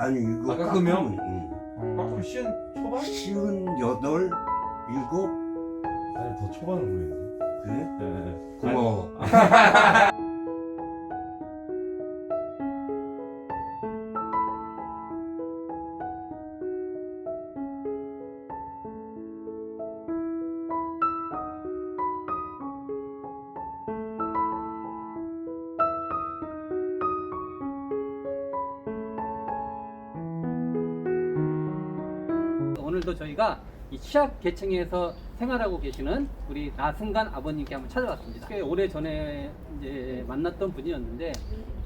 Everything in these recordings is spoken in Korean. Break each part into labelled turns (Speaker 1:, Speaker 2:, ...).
Speaker 1: 아니 이거
Speaker 2: 아까 그 명?
Speaker 1: 깎으면, 응.
Speaker 2: 아, 시은 초반?
Speaker 1: 쉬운 여덟 일곱
Speaker 2: 아니 더 초반은 모르겠는데.
Speaker 1: 그래?
Speaker 2: 네, 네.
Speaker 1: 고마워.
Speaker 3: 오늘도 저희가 이 취약 계층에서 생활하고 계시는 우리 나승간 아버님께 한번 찾아왔습니다. 꽤 오래 전에 이제 만났던 분이었는데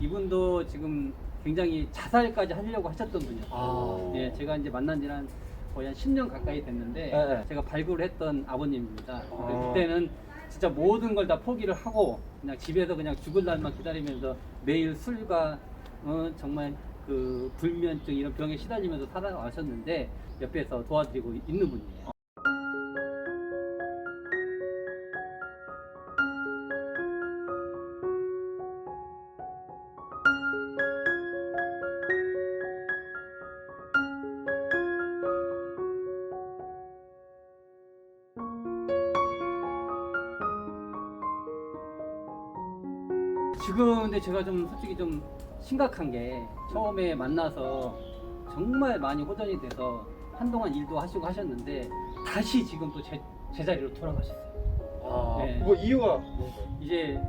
Speaker 3: 이분도 지금 굉장히 자살까지 하려고 하셨던 분이었어요.
Speaker 2: 아.
Speaker 3: 예, 제가 이제 만난 지는 한 거의 한 10년 가까이 됐는데
Speaker 2: 네, 네.
Speaker 3: 제가 발굴을 했던 아버님입니다.
Speaker 2: 아.
Speaker 3: 그때는 진짜 모든 걸 다 포기를 하고 그냥 집에서 그냥 죽을 날만 기다리면서 매일 술과 어, 정말 그 불면증 이런 병에 시달리면서 살아와셨는데 옆에서 도와드리고 있는 분이에요. 지금 근데 제가 좀 솔직히 좀 심각한 게 처음에 만나서 정말 많이 호전이 돼서 한동안 일도 하시고 하셨는데 다시 지금 또 제, 제자리로 돌아가셨어요.
Speaker 2: 아,
Speaker 3: 네.
Speaker 2: 뭐 이유가 뭔가요?
Speaker 3: 이제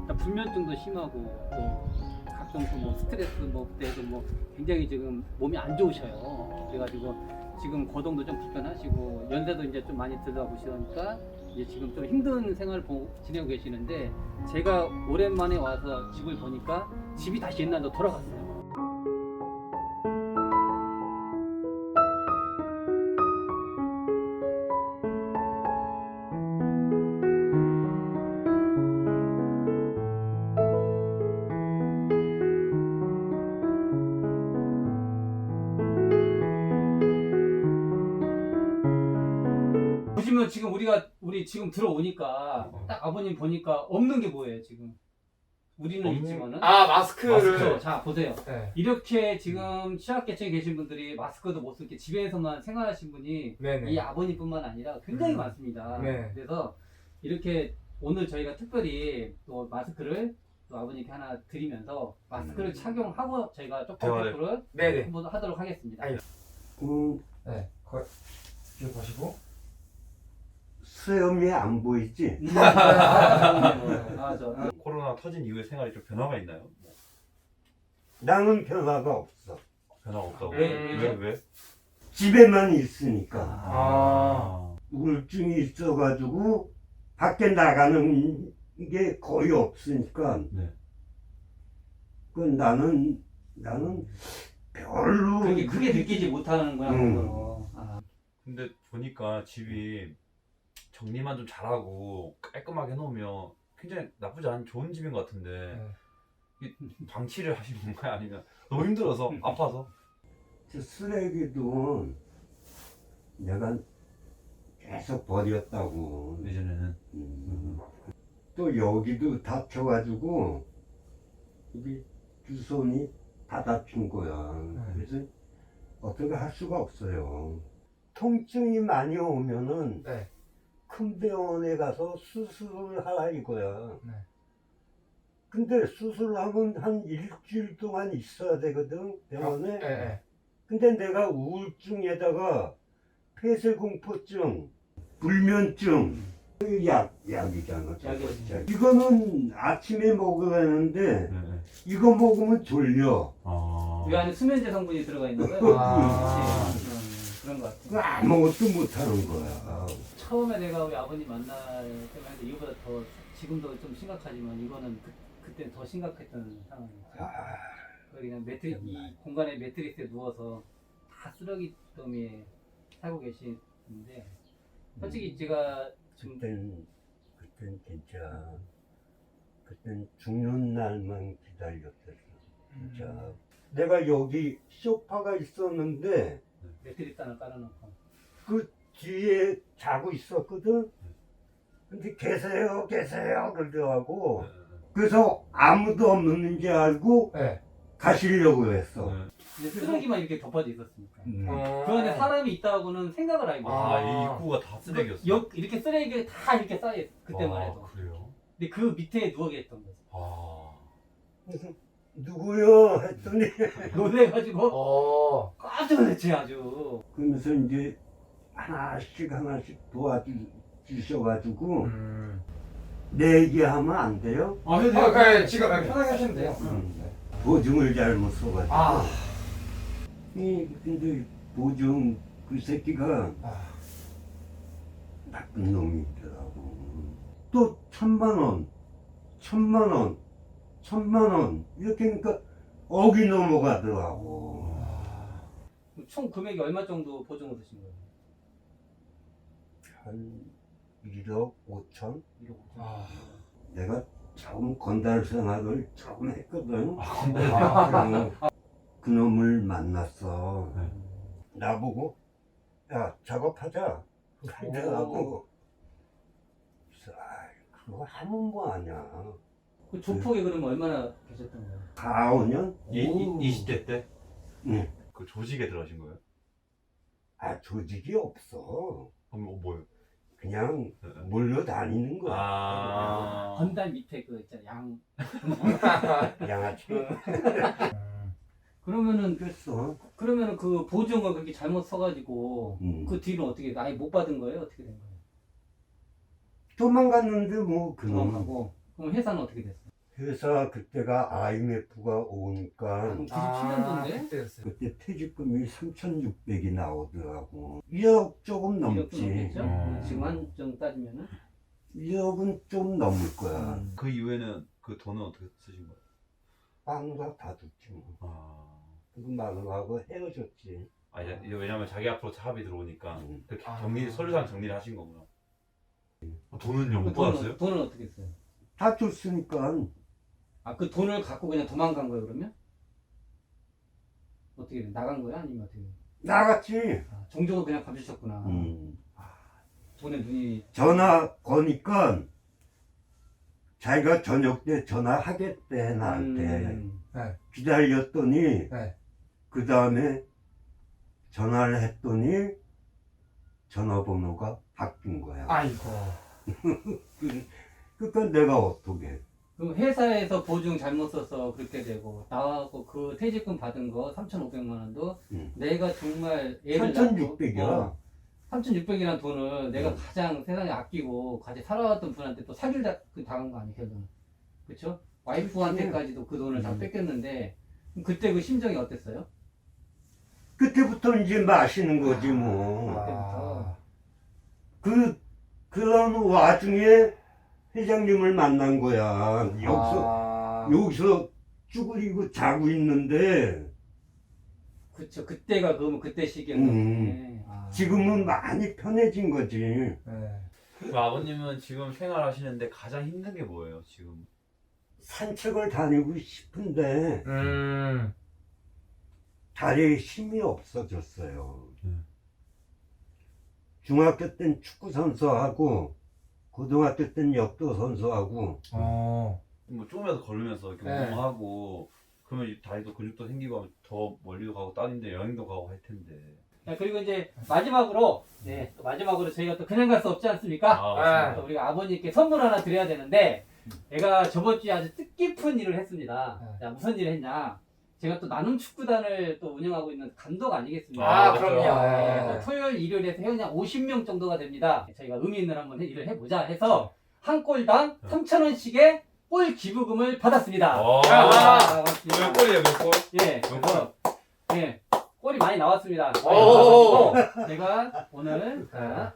Speaker 3: 일단 불면증도 심하고 또 각종 그뭐 스트레스 뭐 그때도 뭐 굉장히 지금 몸이 안 좋으셔요. 그래가지고 지금 거동도 좀 불편하시고 연세도 이제 좀 많이 들다 보시니까 이제 지금 좀 힘든 생활을 보- 지내고 계시는데 제가 오랜만에 와서 집을 보니까 집이 다시 옛날로 돌아갔어요. 보시면 지금 우리가 우리 지금 들어오니까 딱 아버님 보니까 없는 게 뭐예요 지금? 우리는
Speaker 2: 없는-
Speaker 3: 있지만은
Speaker 2: 아 마스크를.
Speaker 3: 그렇죠. 자 보세요.
Speaker 2: 네.
Speaker 3: 이렇게 지금 취약계층에 계신 분들이 마스크도 못 쓰게 집에서만 생활하신 분이
Speaker 2: 네네.
Speaker 3: 이 아버님뿐만 아니라 굉장히
Speaker 2: 음.
Speaker 3: 많습니다.
Speaker 2: 네.
Speaker 3: 그래서 이렇게 오늘 저희가 특별히 또 마스크를 또 아버님께 하나 드리면서 마스크를
Speaker 1: 음.
Speaker 3: 착용하고 저희가 조금
Speaker 2: 대화를.
Speaker 3: 토크를
Speaker 2: 네네.
Speaker 3: 한번 하도록 하겠습니다.
Speaker 1: 음,
Speaker 2: 네. 거 이렇게 보시고.
Speaker 1: 수염이 안 보이지?
Speaker 3: 음, 아, 저, 아,
Speaker 4: 코로나 터진 이후에 생활이 좀 변화가 있나요? 뭐
Speaker 1: 나는 변화가 없어.
Speaker 4: 변화가 없다고?
Speaker 3: 왜,
Speaker 4: 왜?
Speaker 3: 왜죠?
Speaker 4: 왜?
Speaker 1: 집에만 있으니까
Speaker 2: 아.
Speaker 1: 우울증이 있어가지고 밖에 나가는 게 거의 없으니까
Speaker 4: 네.
Speaker 1: 그 나는 나는 별로
Speaker 3: 그렇게 크게 느끼지 못하는 거야.
Speaker 1: 음.
Speaker 3: 그거. 아,
Speaker 4: 근데 보니까 집이 정리만 좀 잘하고 깔끔하게 해놓으면 굉장히 나쁘지 않은 좋은 집인 것 같은데
Speaker 2: 네.
Speaker 4: 이 방치를 하신 건가요? 아니면 너무 힘들어서 아파서?
Speaker 1: 저 쓰레기도 내가 계속 버렸다고.
Speaker 4: 예전에는
Speaker 1: 음. 또 여기도 다쳐가지고 여기 두 손이 다 다친 거야. 그래서 어떻게 할 수가 없어요. 통증이 많이 오면은
Speaker 2: 네.
Speaker 1: 큰 병원에 가서 수술을 하라 이거야.
Speaker 2: 네.
Speaker 1: 근데 수술하면 한 일주일 동안 있어야 되거든 병원에.
Speaker 2: 네. 네.
Speaker 1: 근데 내가 우울증에다가 폐쇄공포증, 불면증, 약, 약이잖아. 저거.
Speaker 3: 약이지.
Speaker 1: 자, 이거는 아침에 먹어야 하는데,
Speaker 4: 네, 네.
Speaker 1: 이거 먹으면 졸려.
Speaker 4: 아...
Speaker 3: 이 안에 수면제 성분이 들어가 있는 거예요.
Speaker 2: 아.
Speaker 3: 음, 그런
Speaker 1: 것그
Speaker 3: 같아요.
Speaker 1: 아무것도 못하는 거야.
Speaker 3: 처음에 내가 우리 아버님 만날 때만 해도 이거보다 더 지금도 좀 심각하지만 이거는 그, 그때 더 심각했던 상황이었어요.
Speaker 1: 아,
Speaker 3: 거의 그냥 매트리 이 공간에 매트리스에 누워서 다 쓰레기 더미에 살고 계시는데 솔직히 제가 지금
Speaker 1: 그땐, 그땐 진짜, 그땐 죽는 날만 기다렸었어. 진짜. 내가 여기 소파가 있었는데,
Speaker 3: 매트리스 하나 깔아놓고
Speaker 1: 그 뒤에 자고 있었거든. 근데 계세요, 계세요, 그러더라고.
Speaker 4: 네.
Speaker 1: 그래서 아무도 없는지 알고
Speaker 2: 네.
Speaker 1: 가시려고 했어.
Speaker 4: 네.
Speaker 3: 쓰레기만 이렇게 덮어져 있었으니까.
Speaker 1: 음.
Speaker 2: 어.
Speaker 3: 그 안에 사람이 있다고는 생각을 하기
Speaker 4: 아,
Speaker 3: 못해요.
Speaker 4: 이 입구가 다 쓰레기였어.
Speaker 3: 여, 이렇게 쓰레기 다 이렇게 쌓여 그때만
Speaker 4: 아,
Speaker 3: 해도.
Speaker 4: 그래요?
Speaker 3: 근데 그 밑에 누워 계셨던 거죠.
Speaker 4: 아.
Speaker 1: 누구요? 했더니
Speaker 3: 놀래가지고
Speaker 2: 어.
Speaker 3: 깜짝 놀랐지 아주.
Speaker 1: 그러면서 이제 하나씩 하나씩 도와주셔가지고
Speaker 2: 음.
Speaker 1: 내 얘기하면 안 돼요?
Speaker 2: 아, 해도 돼요. 네, 지금 편하게 하시면 돼요.
Speaker 1: 음.
Speaker 2: 네.
Speaker 1: 보증을 잘못 써가지고
Speaker 2: 아.
Speaker 1: 이 근데 보증 그 새끼가
Speaker 2: 아.
Speaker 1: 나쁜 놈이더라고 또 천만 원 천만 원 천만 원 이렇게 하니까 억이 넘어가더라고
Speaker 3: 총 금액이 얼마 정도 보증을 드신 거예요?
Speaker 1: 한 1억 5천
Speaker 3: 1억 5천.
Speaker 2: 아.
Speaker 1: 내가 처음 건달 생활을 처음 했거든
Speaker 2: 아.
Speaker 1: 어, 그놈을 만났어
Speaker 4: 네.
Speaker 1: 나보고 야 작업하자 그래서 아이 그거 하는 거 아니야
Speaker 3: 그 조폭에 그러면 얼마나 계셨던 거예요?
Speaker 1: 4, 5년?
Speaker 4: 이,
Speaker 3: 오.
Speaker 4: 이 20대 때?
Speaker 1: 응.
Speaker 4: 그 조직에 들어가신 거예요?
Speaker 1: 아 조직이 없어
Speaker 4: 그럼 뭐, 뭐예요?
Speaker 1: 그냥
Speaker 4: 네.
Speaker 1: 몰려다니는 거야
Speaker 4: 아.
Speaker 3: 건달 밑에 그 있잖아 양.
Speaker 1: 양아치
Speaker 3: 그러면은
Speaker 1: 그랬어
Speaker 3: 그러면은 그 보증을 그렇게 잘못 써가지고
Speaker 1: 음.
Speaker 3: 그 뒤로 어떻게 아예 못 받은 거예요? 어떻게 된 거예요?
Speaker 1: 도망갔는데 뭐 그놈
Speaker 3: 도망가고 그럼 회사는 어떻게 됐어요?
Speaker 1: 회사 그때가 IMF가 오니까
Speaker 3: 그럼 97년도인데
Speaker 2: 아, 그때였어요.
Speaker 1: 그때 퇴직금이 3,600이 나오더라고 1억 조금 넘지
Speaker 3: 넘겠죠?
Speaker 4: 어.
Speaker 3: 지금 한정 따지면은
Speaker 1: 1억은 좀 넘을 거야
Speaker 3: 음.
Speaker 4: 그 이후에는 그 돈은 어떻게 쓰신 거예요?
Speaker 1: 마누라 다 듣지 뭐
Speaker 4: 아.
Speaker 1: 그 마누라하고 헤어졌지
Speaker 4: 아, 이제 이제 왜냐면 자기 앞으로 차압이 들어오니까
Speaker 1: 음.
Speaker 4: 그렇게
Speaker 2: 아.
Speaker 4: 정리, 서류상 정리를 하신 거구나. 어, 돈은요?
Speaker 3: 못그 돈은,
Speaker 4: 받았어요?
Speaker 3: 돈은 어떻게 했어요?
Speaker 1: 다 줬으니까
Speaker 3: 아 그 돈을 갖고 그냥 도망간 거예요 그러면? 어떻게 돼? 나간 거야 아니면 어떻게? 돼?
Speaker 1: 나갔지
Speaker 3: 아, 종족을 그냥 갚으셨구나.
Speaker 1: 음.
Speaker 3: 돈에 눈이
Speaker 1: 전화 거니까 자기가 저녁 때 전화하겠대 나한테
Speaker 3: 음.
Speaker 1: 기다렸더니
Speaker 2: 네.
Speaker 1: 그 다음에 전화를 했더니 전화번호가 바뀐 거야
Speaker 2: 아이고.
Speaker 1: 그러니까 내가 어떻게
Speaker 3: 그럼 회사에서 보증 잘못 써서 그렇게 되고 나하고 그 퇴직금 받은 거 3,500만 원도
Speaker 1: 음.
Speaker 3: 내가 정말 애를
Speaker 1: 3,600 이야.
Speaker 3: 낳고, 어, 3,600이라는 돈을 내가
Speaker 1: 음.
Speaker 3: 가장 세상에 아끼고 같이 살아왔던 분한테 또 사기를 다, 그 당한 거 아니에요 결국은 그쵸? 와이프한테까지도 그 돈을 다
Speaker 1: 음.
Speaker 3: 뺏겼는데 그럼 그때 그 심정이 어땠어요?
Speaker 1: 그때부터 이제 마시는 거지 뭐
Speaker 2: 아.
Speaker 1: 그 그런 와중에 회장님을 만난 거야 여기서
Speaker 2: 아.
Speaker 1: 여기서 쭈그리고 자고 있는데
Speaker 3: 그쵸 그때가 그러면 그때 시기였던
Speaker 1: 음.
Speaker 3: 아.
Speaker 1: 지금은 많이 편해진 거지
Speaker 2: 네.
Speaker 4: 그 아버님은 지금 생활하시는데 가장 힘든 게 뭐예요, 지금?
Speaker 1: 산책을 다니고 싶은데
Speaker 2: 음.
Speaker 1: 다리에 힘이 없어졌어요.
Speaker 4: 음.
Speaker 1: 중학교 땐 축구 선수하고 고등학교 땐 역도 선수하고
Speaker 2: 어.
Speaker 4: 뭐 조금이라도 걸으면서 이렇게
Speaker 2: 네.
Speaker 4: 운동하고 그러면 이 다리도 근육도 생기고 하면 더 멀리도 가고 다른 데 여행도 가고 할 텐데.
Speaker 3: 자, 그리고 이제 마지막으로 네, 또 마지막으로 저희가 또 그냥 갈 수 없지 않습니까?
Speaker 4: 아,
Speaker 2: 맞습니다.
Speaker 3: 또 우리가 아버님께 선물 하나 드려야 되는데 제가 저번 주에 아주 뜻깊은 일을 했습니다.
Speaker 2: 네.
Speaker 3: 자, 무슨 일을 했냐? 제가 또 나눔 축구단을 또 운영하고 있는 감독 아니겠습니까?
Speaker 2: 아,
Speaker 4: 그렇죠.
Speaker 2: 그럼요.
Speaker 3: 네,
Speaker 2: 네.
Speaker 3: 또 토요일, 일요일에서 회원이 한 50명 정도가 됩니다. 저희가 의미 있는 한번 일을 해보자 해서 한 골당
Speaker 4: 네.
Speaker 3: 3,000원씩의 골 기부금을 받았습니다.
Speaker 4: 어.
Speaker 3: 아,
Speaker 2: 몇
Speaker 3: 고맙습니다.
Speaker 2: 골이에요, 몇 골?
Speaker 3: 예, 그래서 예, 골이 많이 나왔습니다. 많이
Speaker 2: 오.
Speaker 3: 나와가지고 제가 오늘 자,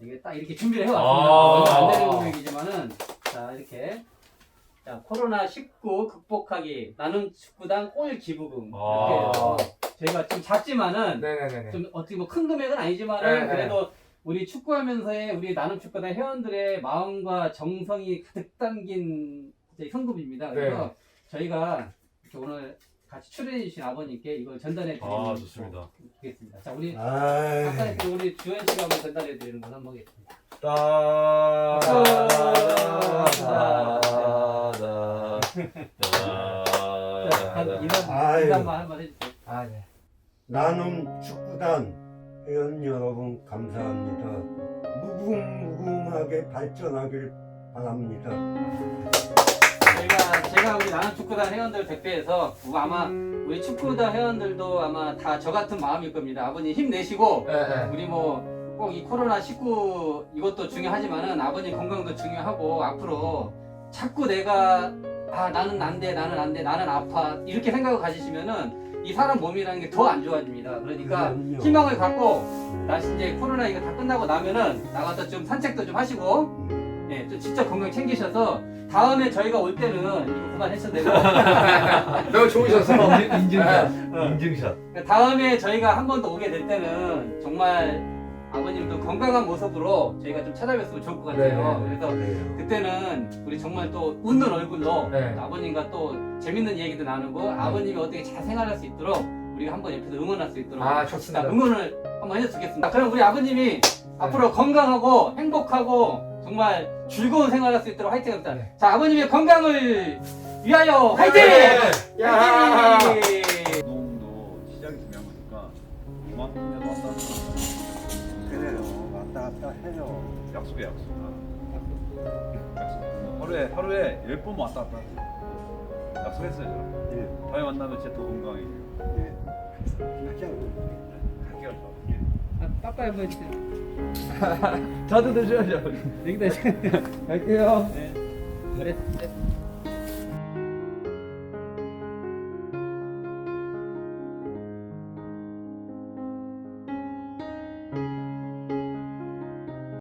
Speaker 3: 이게 딱 이렇게 준비를 해왔습니다.
Speaker 4: 아.
Speaker 3: 얼마 안 되는 금액이지만은 자 이렇게 자 코로나 19 극복하기 나눔 축구단 골 기부금
Speaker 4: 아.
Speaker 3: 이렇게 해서 저희가 좀 작지만은
Speaker 2: 네네네네.
Speaker 3: 좀 어떻게 뭐 큰 금액은 아니지만은
Speaker 2: 네, 네.
Speaker 3: 그래도 우리 축구하면서의 우리 나눔 축구단 회원들의 마음과 정성이 가득 담긴 이제 성금입니다. 그래서
Speaker 2: 네.
Speaker 3: 저희가 이렇게 오늘 같이 출연해 주신 아버님께 이걸 전달해 드리는
Speaker 4: 아, 좋습니다.
Speaker 3: 겠습니다. 자, 우리
Speaker 1: 아이,
Speaker 3: 아까 했던 우리 주현 씨가 한번 전달해 드리는 건 한번 보겠습니다.
Speaker 4: 따.
Speaker 3: 따.
Speaker 4: 따.
Speaker 3: 한
Speaker 1: 아유.
Speaker 3: 한번 해주세요.
Speaker 2: 아, 네.
Speaker 1: 나눔 축구단 회원 여러분 감사합니다. 무궁무궁하게 발전하길 바랍니다.
Speaker 3: 저희가 제가 우리 나는 축구단 회원들 대표해서 아마 우리 축구단 회원들도 아마 다 저 같은 마음일 겁니다. 아버님 힘내시고
Speaker 2: 네, 네.
Speaker 3: 우리 뭐 꼭 이 코로나 19 이것도 중요하지만은 아버님 건강도 중요하고 앞으로 자꾸 내가 아 나는 안 돼, 나는 안 돼, 나는 아파 이렇게 생각을 가지시면은 이 사람 몸이라는 게 더 안 좋아집니다. 그러니까
Speaker 1: 그럼요.
Speaker 3: 희망을 갖고 다시 이제 코로나 이거 다 끝나고 나면은 나가서 좀 산책도 좀 하시고
Speaker 1: 음,
Speaker 3: 예, 좀 진짜 건강 챙기셔서 다음에 저희가 올 때는 이거 그만했어도 되고
Speaker 2: 너무 좋으셔서.
Speaker 4: 인증샷.
Speaker 3: 어.
Speaker 4: 인증샷.
Speaker 3: 다음에 저희가 한 번 더 오게 될 때는 정말 아버님도 건강한 모습으로 저희가 좀 찾아뵀으면 좋을 것 같아요.
Speaker 2: 네,
Speaker 3: 그래서
Speaker 1: 그래요.
Speaker 3: 그때는 우리 정말 또 웃는 얼굴로
Speaker 2: 네.
Speaker 3: 아버님과 또 재밌는 얘기도 나누고 아버님이 어떻게 잘 생활할 수 있도록 우리가 한번 옆에서 응원할 수 있도록
Speaker 2: 아,
Speaker 3: 자,
Speaker 2: 좋습니다.
Speaker 3: 응원을 한번 해주겠습니다. 그럼 우리 아버님이 앞으로 건강하고 행복하고 정말 즐거운 생활할 수 있도록 화이팅 합니다.
Speaker 2: 네.
Speaker 3: 자, 아버님의 건강을 위하여 화이팅!
Speaker 2: 네. 야.
Speaker 3: 화이팅!
Speaker 1: 다 해요.
Speaker 4: 약속해 약속. 약속. 하루에 하루에 열 번 왔다 갔다. 하세요. 약속했어요 저랑.
Speaker 1: 예,
Speaker 4: 다음에 만나면 진짜 더 건강해요.
Speaker 1: 예. 그렇게
Speaker 4: 할게요 저.
Speaker 3: 아, 빠빠이 한번 해주세요.
Speaker 2: 저도 드셔야죠.
Speaker 3: 여기다
Speaker 2: 갈게요.
Speaker 3: 네. 그래. 네.